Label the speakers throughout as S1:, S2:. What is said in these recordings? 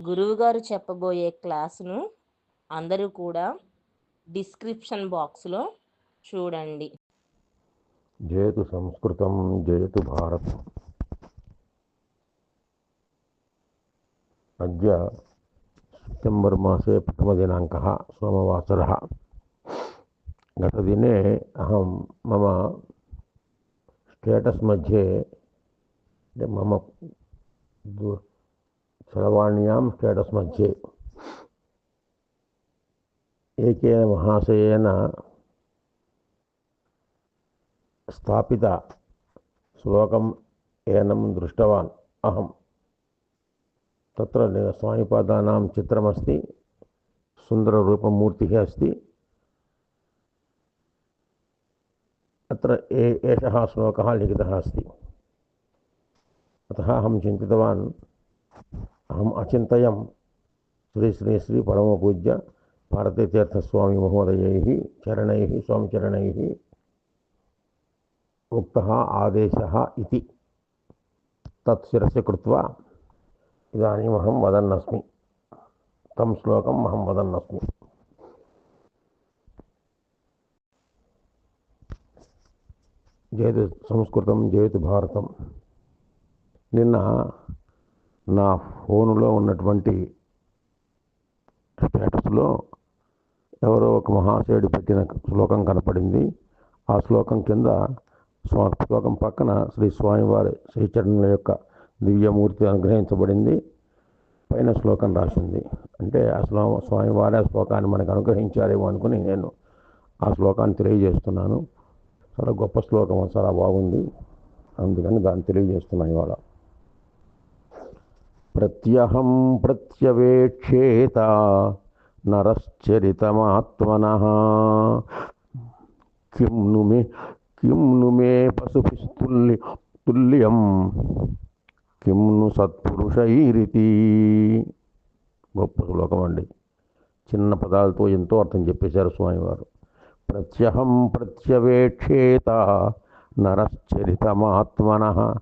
S1: గురువుగారు చెప్పబోయే క్లాసును అందరూ కూడా డిస్క్రిప్షన్ బాక్స్లో చూడండి
S2: జయతు సంస్కృతం జయతు భారతం अद्य सेप्टेम्बर् मासे प्रथमदिनाङ्कः सोमवासरः गतदिने अहं मम स्टेटस् मध्ये मम दू- चरवाण्यां स्टेटस् मध्ये एकेन महाशयेन स्थापित श्लोकम् एनं दृष्टवान् अहं तत्र स्वामिपादानां चित्रमस्ति, सुन्दररूपमूर्तिः अस्ति। अत्र ए, एषः श्लोकः लिखितः अस्ति। अतः अहं चिन्तितवान् अहम अचित श्री श्री श्री परमपूज्य भारतीतीर्थस्वामिमहोदयैः चरणैः महोदय चरण आदेशः इति। तत् शिरसि कृत्वा इदानीमहं वदन्नस्मि। तं श्लोकम् अहं वदन्नस्मि। जयतु संस्कृतं, जयतु भारतं। నా ఫోనులో ఉన్నటువంటి స్టేటస్లో ఎవరో ఒక మహాశయుడు పెట్టిన శ్లోకం కనపడింది. ఆ శ్లోకం కింద స్వా శ్లోకం పక్కన శ్రీ స్వామివారి శ్రీచరణుల యొక్క దివ్యమూర్తి అనుగ్రహించబడింది. పైన శ్లోకం రాసింది. అంటే ఆ శ్లో స్వామివారి ఆ శ్లోకాన్ని మనకు అనుగ్రహించారేమో అనుకుని నేను ఆ శ్లోకాన్ని తెలియజేస్తున్నాను. చాలా గొప్ప శ్లోకం చాలా బాగుంది. అందుకని దాన్ని తెలియజేస్తున్నాను ఇవాళ. ప్రత్యహం ప్రత్యవేక్షేత నరశ్చరితమాత్మన. కిం ను మే కిం ను మే పశుభిస్తుల్య తుల్యం కిం ను సత్పురుషైరితి. గొప్ప శ్లోకం అండి. చిన్న పదాలతో ఎంతో అర్థం చెప్పేశారు స్వామివారు. ప్రత్యహం ప్రత్యవేక్షేత నరశ్చరితమాత్మన.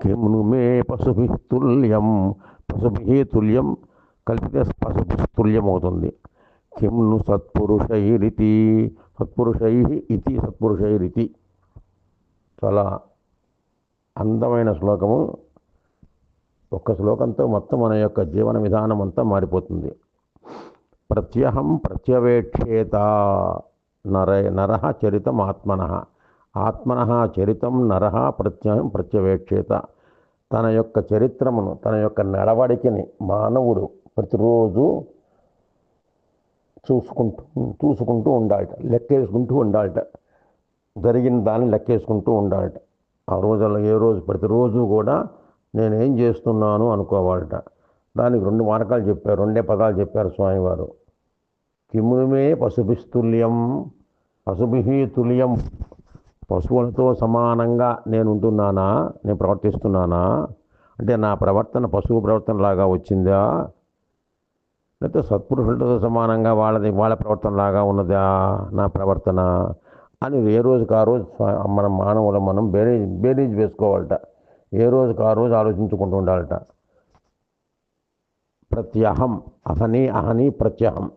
S2: కిమ్ను మే పశుభిస్తుల్యం పశుభి తుల్యం కలిపితే పశుభి అవుతుంది కిం సత్పురుషైరితి సత్పురుషై ఇతి సత్పురుషైరితి. చాలా అందమైన శ్లోకము. ఒక్క శ్లోకంతో మొత్తం మన యొక్క జీవన విధానం అంతా మారిపోతుంది. ప్రత్యహం ప్రత్యవేక్షేత నర నర చరితం ఆత్మన ఆత్మన చరితం నర ప్రత్యయం ప్రత్యవేక్షేత. తన యొక్క చరిత్రమును తన యొక్క నడవడికని మానవుడు ప్రతిరోజు చూసుకుంటూ చూసుకుంటూ ఉండాలట లెక్కేసుకుంటూ ఉండాలట. జరిగిన దాన్ని లెక్కేసుకుంటూ ఉండాలట. ఆ రోజుల్లో ఏ రోజు ప్రతిరోజు కూడా నేనేం చేస్తున్నాను అనుకోవాలట. దానికి రెండు మార్గాలు చెప్పారు రెండే పదాలు చెప్పారు స్వామివారు. కిముమే పశుభిస్తుల్యం పశుభి తుల్యం. పశువులతో సమానంగా నేను ఉంటున్నానా నేను ప్రవర్తిస్తున్నానా? అంటే నా ప్రవర్తన పశువు ప్రవర్తన లాగా వచ్చిందా? లేకపోతే సత్పురుషులతో సమానంగా వాళ్ళది వాళ్ళ ప్రవర్తన లాగా ఉన్నదా నా ప్రవర్తన? అని ఏ రోజుకు ఆ రోజు మన మానవులు మనం బేరీజ్ బేరీజ్ వేసుకోవాలట. ఏ రోజుకు ఆ రోజు ఆలోచించుకుంటూ ఉండాలట. ప్రత్యహం అహని అహని ప్రత్యహం.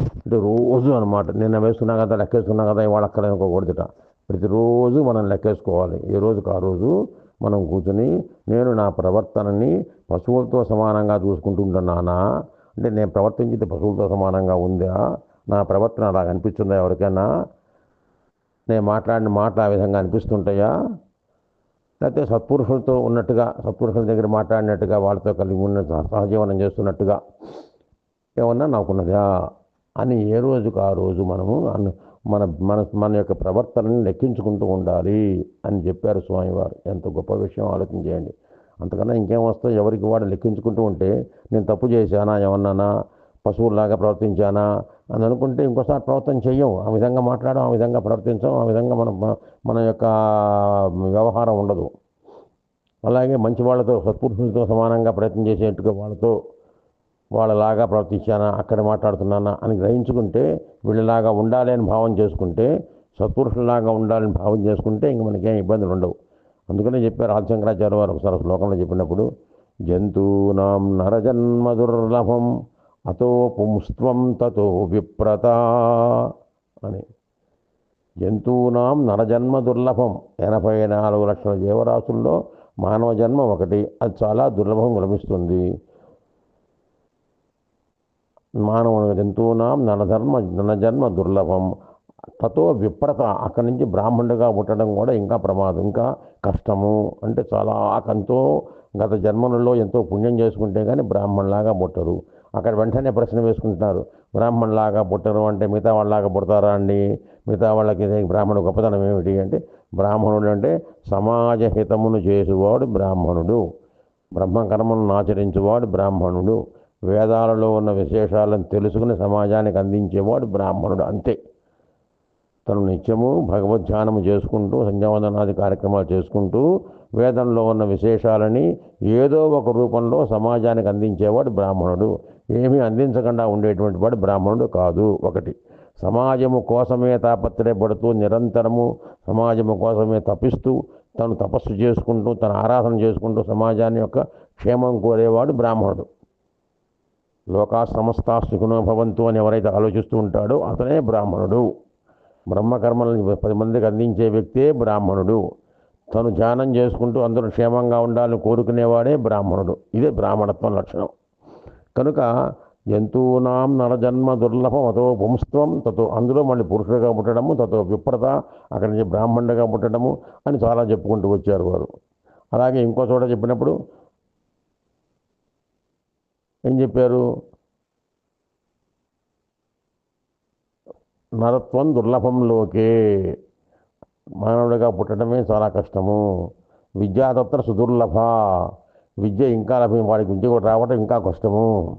S2: అంటే రోజు అనమాట నిన్న వేసుకున్నా కదా లెక్కేసుకున్నా కదా ఇవాళ అక్కడ అనుకోకూడదుట. ప్రతిరోజు మనం లెక్కేసుకోవాలి. ఏ రోజుకు ఆ రోజు మనం కూర్చుని నేను నా ప్రవర్తనని పశువులతో సమానంగా చూసుకుంటూ అంటే నేను ప్రవర్తించింది పశువులతో సమానంగా ఉందా? నా ప్రవర్తన అలా అనిపిస్తుందా ఎవరికైనా? నేను మాట్లాడిన మాటలు ఆ విధంగా అనిపిస్తుంటాయా? లేకపోతే సత్పురుషులతో ఉన్నట్టుగా సత్పురుషుల దగ్గర మాట్లాడినట్టుగా వాళ్ళతో కలిగి ఉన్న సహజీవనం చేస్తున్నట్టుగా ఏమన్నా నాకున్నదా? అని ఏ రోజుకు ఆ రోజు మనము అను- మన మన మన యొక్క ప్రవర్తనని లెక్కించుకుంటూ ఉండాలి అని చెప్పారు స్వామివారు. ఎంత గొప్ప విషయం ఆలోచన చేయండి. అంతకన్నా ఇంకేం వస్తాయి? ఎవరికి వాడు లెక్కించుకుంటూ ఉంటే నేను తప్పు చేశానా? ఏమన్నానా? పశువులాగా ప్రవర్తించానా? అని అనుకుంటే ఇంకోసారి ప్రవర్తన చెయ్యం ఆ విధంగా మాట్లాడడం ఆ విధంగా ప్రవర్తించం ఆ విధంగా మన మన యొక్క వ్యవహారం ఉండదు. అలాగే మంచి వాళ్ళతో సత్పురుషులతో సమానంగా ప్రయత్నం చేసేట్టుగా వాళ్ళతో వాళ్ళలాగా ప్రవర్తించానా అక్కడ మాట్లాడుతున్నానా అని గ్రహించుకుంటే వీళ్ళలాగా ఉండాలి అని భావం చేసుకుంటే సత్పురుషులాగా ఉండాలని భావం చేసుకుంటే ఇంక మనకేం ఇబ్బందులు ఉండవు. అందుకనే చెప్పారు ఆదిశంకరాచార్య వారు ఒకసారి శ్లోకంలో చెప్పినప్పుడు జంతూనాం నరజన్మ దుర్లభం అతో పుంస్త్వం తతో విప్రత అని. జంతువునాం నరజన్మ దుర్లభం ఎనభై నాలుగు లక్షల జీవరాశుల్లో మానవ జన్మ ఒకటి అది చాలా దుర్లభం లభిస్తుంది మానవ జంతువునాం నరధర్మ నరజన్మ దుర్లభం. తతో విప్రత. అక్కడి నుంచి బ్రాహ్మణుడిగా పుట్టడం కూడా ఇంకా ప్రమాదం ఇంకా కష్టము. అంటే చాలా ఎంతో గత జన్మలలో ఎంతో పుణ్యం చేసుకుంటే కానీ బ్రాహ్మణులాగా పుట్టరు. అక్కడ వెంటనే ప్రశ్న వేసుకుంటున్నారు బ్రాహ్మణులాగా పుట్టరు అంటే మిగతా వాళ్ళలాగా పుడతారా అండి? మిగతా వాళ్ళకి బ్రాహ్మణుడు గొప్పతనం ఏమిటి? అంటే బ్రాహ్మణుడు అంటే సమాజ హితమును చేసేవాడు బ్రాహ్మణుడు. బ్రహ్మకర్మను ఆచరించేవాడు బ్రాహ్మణుడు. వేదాలలో ఉన్న విశేషాలను తెలుసుకుని సమాజానికి అందించేవాడు బ్రాహ్మణుడు అంతే. తను నిత్యము భగవద్ ధ్యానము చేసుకుంటూ సంధ్యావందనాది కార్యక్రమాలు చేసుకుంటూ వేదంలో ఉన్న విశేషాలని ఏదో ఒక రూపంలో సమాజానికి అందించేవాడు బ్రాహ్మణుడు. ఏమీ అందించకుండా ఉండేటువంటి వాడు బ్రాహ్మణుడు కాదు. ఒకటి సమాజము కోసమే తాపత్రయపడుతూ నిరంతరము సమాజము కోసమే తపిస్తూ తను తపస్సు చేసుకుంటూ తన ఆరాధన చేసుకుంటూ సమాజాన్ని యొక్క క్షేమం కోరేవాడు బ్రాహ్మణుడు. లోకా సమస్త సుఖినో భవంతు అని ఎవరైతే ఆలోచిస్తూ ఉంటాడో అతనే బ్రాహ్మణుడు. బ్రహ్మకర్మలను పది మందికి అందించే వ్యక్తే బ్రాహ్మణుడు. తను ధ్యానం చేసుకుంటూ అందరూ క్షేమంగా ఉండాలని కోరుకునేవాడే బ్రాహ్మణుడు. ఇదే బ్రాహ్మణత్వం లక్షణం. కనుక జంతువునాం నరజన్మ దుర్లభం అతో పుంస్త్వం తతో అందులో మళ్ళీ పురుషుడిగా పుట్టడము తతో విప్రత అక్కడి నుంచి బ్రాహ్మణుడిగా పుట్టడము అని చాలా చెప్పుకుంటూ వచ్చారు వారు. అలాగే ఇంకో చోట చెప్పినప్పుడు ఏం చెప్పారు? నరత్వం దుర్లభంలోకే మానవుడిగా పుట్టడమే చాలా కష్టము. విద్యాతత్ర సుదుర్లభ. విద్య ఇంకా లభ్యం. వాడికి విద్య కూడా రావటం ఇంకా కష్టము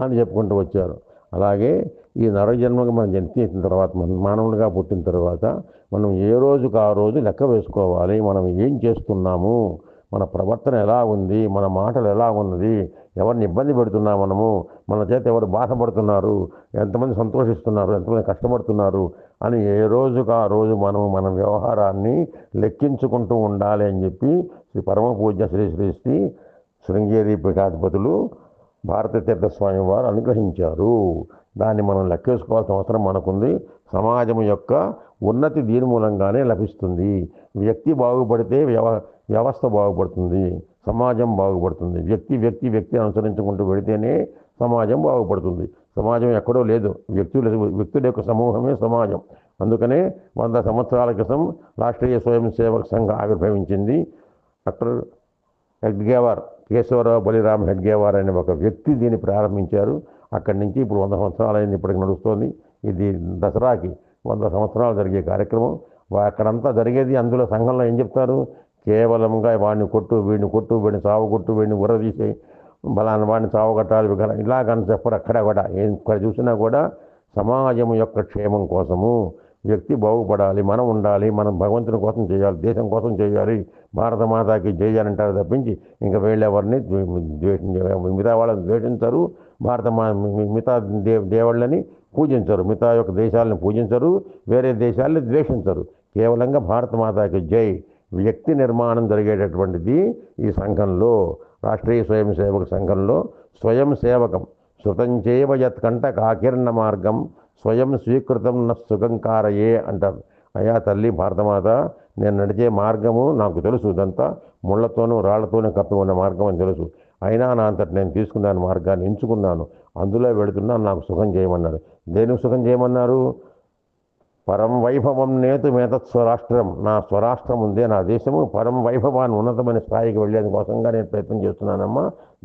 S2: అని చెప్పుకుంటూ వచ్చారు. అలాగే ఈ నరజన్మకి మనం జన్మించిన తర్వాత మనం మానవుడిగా పుట్టిన తర్వాత మనం ఏ రోజుకు ఆ రోజు లెక్క వేసుకోవాలి? మనం ఏం చేస్తున్నాము? మన ప్రవర్తన ఎలా ఉంది? మన మాటలు ఎలా ఉన్నది? ఎవరిని ఇబ్బంది పెడుతున్నా మనము? మన చేత ఎవరు బాధపడుతున్నారు? ఎంతమంది సంతోషిస్తున్నారు? ఎంతమంది కష్టపడుతున్నారు? అని ఏ రోజుకు ఆ రోజు మనం మన వ్యవహారాన్ని లెక్కించుకుంటూ ఉండాలి అని చెప్పి శ్రీ పరమ పూజ్య శ్రీ శ్రీ శ్రీ శృంగేరి పీఠాధిపతులు భారత తీర్థస్వామి వారు అనుగ్రహించారు. దాన్ని మనం లెక్కేసుకోవాల్సిన అవసరం మనకుంది. సమాజం యొక్క ఉన్నతి దీని మూలంగానే లభిస్తుంది. వ్యక్తి బాగుపడితే వ్యవ వ్యవస్థ బాగుపడుతుంది. సమాజం బాగుపడుతుంది. వ్యక్తి వ్యక్తి వ్యక్తి అనుసరించుకుంటూ వెళితేనే సమాజం బాగుపడుతుంది. సమాజం ఎక్కడో లేదు. వ్యక్తుల వ్యక్తుల యొక్క సమూహమే సమాజం. అందుకనే వంద సంవత్సరాల క్రితం రాష్ట్రీయ స్వయం సేవక సంఘం ఆవిర్భవించింది. డాక్టర్ హెడ్గేవార్ కేశవరావు బలిరామ్ హెడ్గేవార్ అనే ఒక వ్యక్తి దీన్ని ప్రారంభించారు. అక్కడి నుంచి ఇప్పుడు వంద సంవత్సరాలైంది ఇప్పటికి నడుస్తోంది. ఇది దసరాకి వంద సంవత్సరాలు జరిగే కార్యక్రమం. అక్కడంతా జరిగేది అందులో సంఘంలో ఏం చెప్తారు? కేవలంగా వాడిని కొట్టు వీడిని కొట్టు వీడిని సాగు కొట్టు వీడిని ఉరదీసి బలాన్ని వాడిని చావు కట్టాలి విగ్రహం ఇలాగని చెప్పరు అక్కడ కూడా. ఏం ఇక్కడ చూసినా కూడా సమాజం యొక్క క్షేమం కోసము వ్యక్తి బాగుపడాలి మనం ఉండాలి మనం భగవంతుని కోసం చేయాలి దేశం కోసం చేయాలి భారత మాతాకి చేయాలంటారు తప్పించి ఇంకా వీళ్ళెవరిని మిగతా వాళ్ళని ద్వేషించరు భారత మా మిగతా దే దేవుళ్ళని పూజించరు మిగతా యొక్క దేశాలను పూజించరు వేరే దేశాలను ద్వేషించరు. కేవలంగా భారత మాతాకి జై. వ్యక్తి నిర్మాణం జరిగేటటువంటిది ఈ సంఘంలో రాష్ట్రీయ స్వయం సేవక సంఘంలో. స్వయం సేవకం శృతంచేవ యత్కంట కాకిరణ మార్గం స్వయం స్వీకృతం న అంటారు. అయ్యా తల్లి భారతమాత నేను నడిచే మార్గము నాకు తెలుసు ఇదంతా. ముళ్ళతోనూ రాళ్ళతోనూ కప్పి ఉన్న మార్గం అని తెలుసు. అయినా నా అంతటి నేను తీసుకున్నాను మార్గాన్ని ఎంచుకున్నాను. అందులో వెళుతున్నాను నాకు సుఖం చేయమన్నారు దేనికి సుఖం చేయమన్నారు? పరం వైభవం నేతు మేతత్ స్వరాష్ట్రం. నా స్వరాష్ట్రం ఉందే నా దేశము పరం వైభవాన్ని ఉన్నతమైన స్థాయికి వెళ్ళేది కోసంగా నేను ప్రయత్నం చేస్తున్నానమ్మా.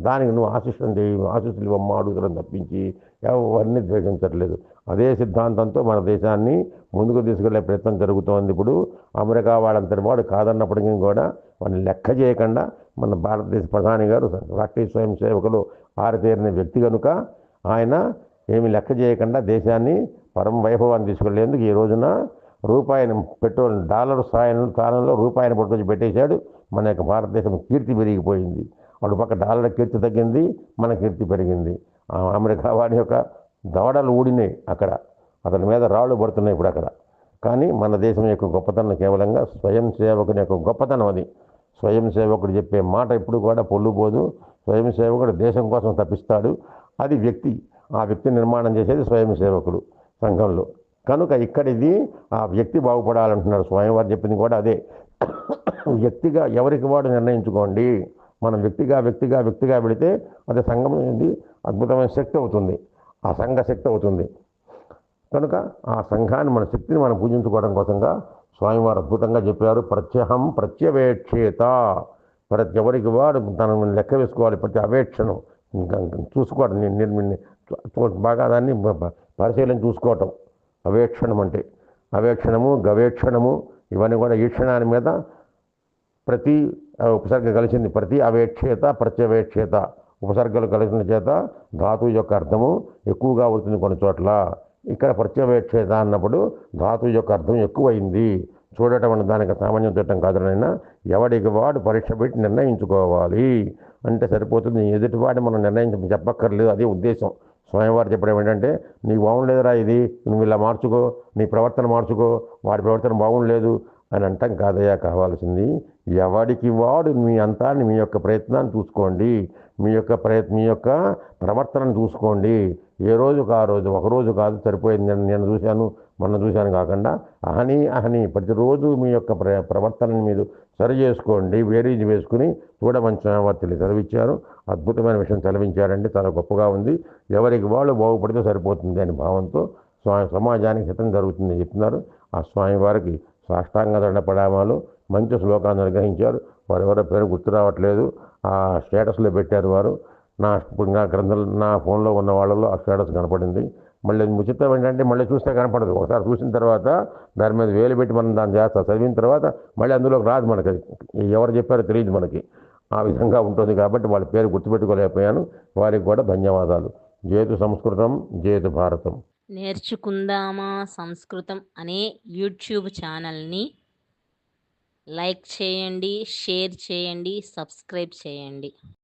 S2: దానికి నువ్వు ఆశిష్టం చేయి ఆశిస్తులు ఇవ్వమ్మా అడుగుతున్నాను తప్పించి ఎవరిని ద్వేషించట్లేదు. అదే సిద్ధాంతంతో మన దేశాన్ని ముందుకు తీసుకెళ్ళే ప్రయత్నం జరుగుతోంది ఇప్పుడు. అమెరికా వాళ్ళంతటి వాడు కాదన్నప్పటికీ కూడా వాళ్ళని లెక్క చేయకుండా మన భారతదేశ ప్రధాని గారు రాష్ట్రీయ స్వయం సేవకులు ఆరితేరిన వ్యక్తి కనుక ఆయన ఏమి లెక్క చేయకుండా దేశాన్ని పరమ వైభవాన్ని తీసుకెళ్ళేందుకు ఈ రోజున రూపాయిని పెట్రోల్ డాలర్ స్థాయిలో స్థానంలో రూపాయిని పట్టుకొచ్చి పెట్టేశాడు. మన యొక్క భారతదేశం కీర్తి పెరిగిపోయింది. అటు పక్క డాలర్ కీర్తి తగ్గింది మన కీర్తి పెరిగింది. అమెరికా వాడి యొక్క దవడలు ఊడినాయి అక్కడ. అతని మీద రాళ్ళు పడుతున్నాయి ఇప్పుడు అక్కడ. కానీ మన దేశం యొక్క గొప్పతనం కేవలంగా స్వయం సేవకుని యొక్క గొప్పతనం అది. స్వయం సేవకుడు చెప్పే మాట ఎప్పుడు కూడా పొల్లుపోదు స్వయం సేవకుడు దేశం కోసం తప్పిస్తాడు. అది వ్యక్తి. ఆ వ్యక్తి నిర్మాణం చేసేది స్వయం సేవకుడు. సంఘంలో కనుక ఇక్కడిది ఆ వ్యక్తి బాగుపడాలంటున్నారు స్వయంవారు చెప్పింది కూడా అదే వ్యక్తిగా ఎవరికి వాడు నిర్ణయించుకోండి మనం వ్యక్తిగా వ్యక్తిగా వ్యక్తిగా పెడితే అది సంఘం అనేది అద్భుతమైన శక్తి అవుతుంది ఆ సంఘ శక్తి అవుతుంది కనుక ఆ సంఘాన్ని మన శక్తిని మనం పూజించుకోవడం కోసంగా స్వామివారు అద్భుతంగా చెప్పారు ప్రత్యహం ప్రత్యవేక్షేత ప్రతి ఎవరికి వాడు తనను లెక్క వేసుకోవాలి ప్రతి అవేక్షను చూసుకోవడం బాగా దాన్ని పరిశీలన చూసుకోవటం. అవేక్షణం అంటే అవేక్షణము గవేక్షణము ఇవన్నీ కూడా ఈక్షణాన్ని మీద ప్రతి ఉపసర్గం ఉపసర్గ కలిసింది. ప్రతి అవేక్షేత ప్రత్యవేక్షేత. ఉపసర్గలు కలిసిన చేత ధాతువు యొక్క అర్థము ఎక్కువగా అవుతుంది కొన్ని చోట్ల. ఇక్కడ ప్రత్యవేక్షేత అన్నప్పుడు ధాతువు యొక్క అర్థం ఎక్కువైంది. చూడటం అన్న దానికి సామాన్యం చూడటం కాదునైనా ఎవడికి వాడు పరీక్ష పెట్టి నిర్ణయించుకోవాలి. అంటే సరిపోతుంది. ఎదుటివాడి మనం నిర్ణయించ చెప్పక్కర్లేదు. అదే ఉద్దేశం. స్వయంవారు చెప్పడం ఏంటంటే నీకు బాగుండలేదురా ఇది నువ్వు ఇలా మార్చుకో నీ ప్రవర్తన మార్చుకో వాడి ప్రవర్తన బాగుండలేదు అని అంటాం కాదయ్యా కావాల్సింది. ఎవడికి వాడు మీ అంతాన్ని మీ యొక్క ప్రయత్నాన్ని చూసుకోండి. మీ యొక్క ప్రయత్ మీ యొక్క ప్రవర్తనను చూసుకోండి. ఏ రోజుకు ఆ రోజు ఒక రోజు కాదు సరిపోయింది నేను చూశాను. మొన్న చూశాను కాకుండా అహని అహని ప్రతిరోజు మీ యొక్క ప్ర ప్రవర్తనని మీరు సరి చేసుకోండి వేరీజ్ వేసుకుని చూడమంచి చదివించారు అద్భుతమైన విషయం చదివించారండి చాలా గొప్పగా ఉంది. ఎవరికి వాళ్ళు బాగుపడితే సరిపోతుంది అనే భావంతో స్వామి సమాజానికి హితం జరుగుతుందని చెప్తున్నారు. ఆ స్వామి వారికి సాష్టాంగ దండ మంచి శ్లోకాన్ని నిర్వహించారు వారు ఎవరో పేరు గుర్తు రావట్లేదు. ఆ స్టేటస్లో పెట్టారు వారు. నా ఇప్పుడు నా నా ఫోన్లో ఉన్న వాళ్ళలో ఆ స్టేటస్ కనపడింది. మళ్ళీ ముచితం ఏంటంటే మళ్ళీ చూస్తే కనపడదు. ఒకసారి చూసిన తర్వాత దాని మీద వేలు పెట్టి మనం దాన్ని చేస్తా. చదివిన తర్వాత మళ్ళీ అందులోకి రాదు మనకి. అది. ఎవరు చెప్పారో తెలియదు మనకి. ఆ విధంగా ఉంటుంది కాబట్టి వాళ్ళ పేరు గుర్తుపెట్టుకోలేకపోయాను. వారికి కూడా ధన్యవాదాలు. జేతు సంస్కృతం జేతు భారతం.
S1: నేర్చుకుందామా సంస్కృతం అనే యూట్యూబ్ ఛానల్ని లైక్ చేయండి షేర్ చేయండి సబ్స్క్రైబ్ చేయండి.